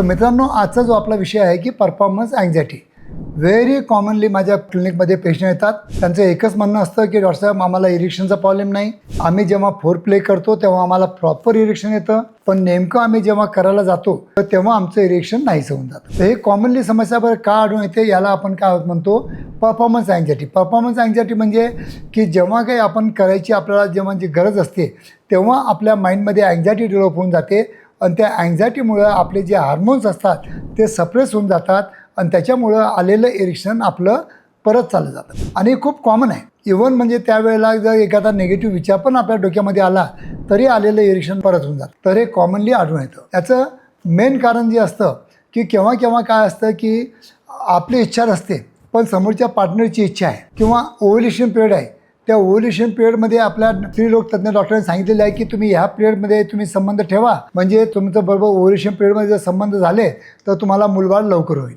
तर मित्रांनो आजचा जो आपला विषय आहे की परफॉर्मन्स अँझायटी व्हेरी कॉमनली माझ्या क्लिनिकमध्ये पेशंट येतात. त्यांचं एकच म्हणणं असतं की डॉक्टर साहेब आम्हाला इरिक्शनचा प्रॉब्लेम नाही. आम्ही जेव्हा फोर प्ले करतो तेव्हा आम्हाला प्रॉपर इरिक्शन येतं. पण नेमकं आम्ही जेव्हा करायला जातो तर तेव्हा आमचं इरिक्शन नाहीच होऊन जातं. तर हे कॉमनली समस्या बरं का आढळून येते याला आपण काय म्हणतो? परफॉर्मन्स अँझायटी परफॉर्मन्स अँझायटी म्हणजे की जेव्हा काही आपण करायची आपल्याला जेव्हा जी गरज असते तेव्हा आपल्या माइंडमध्ये अँझायटी डेव्हलप होऊन जाते. आणि त्या अँझायटीमुळं आपले जे हार्मोन्स असतात ते सप्रेस होऊन जातात आणि त्याच्यामुळं आलेलं इरेक्शन आपलं परत चाललं जातं. आणि खूप कॉमन आहे. इवन म्हणजे त्यावेळेला जर एखादा निगेटिव्ह विचार पण आपल्या डोक्यामध्ये आला तरी आलेलं इरेक्शन परत होऊन जातं. तर हे कॉमनली आढळून येतं. याचं मेन कारण जे असतं की केव्हा केव्हा काय असतं की आपली इच्छा नसते पण समोरच्या पार्टनरची इच्छा आहे किंवा ओव्हल्युशन पिरियड आहे त्या ओव्हल्युशन पिरियडमध्ये आपल्या स्त्रीरोग तज्ज्ञ डॉक्टरांनी सांगितलेलं आहे की तुम्ही ह्या पिरियडमध्ये तुम्ही संबंध ठेवा. म्हणजे तुमचं बरोबर ओव्हल्युशन पिरियडमध्ये जर संबंध झाले तर तुम्हाला मुलबाळ लवकर होईल.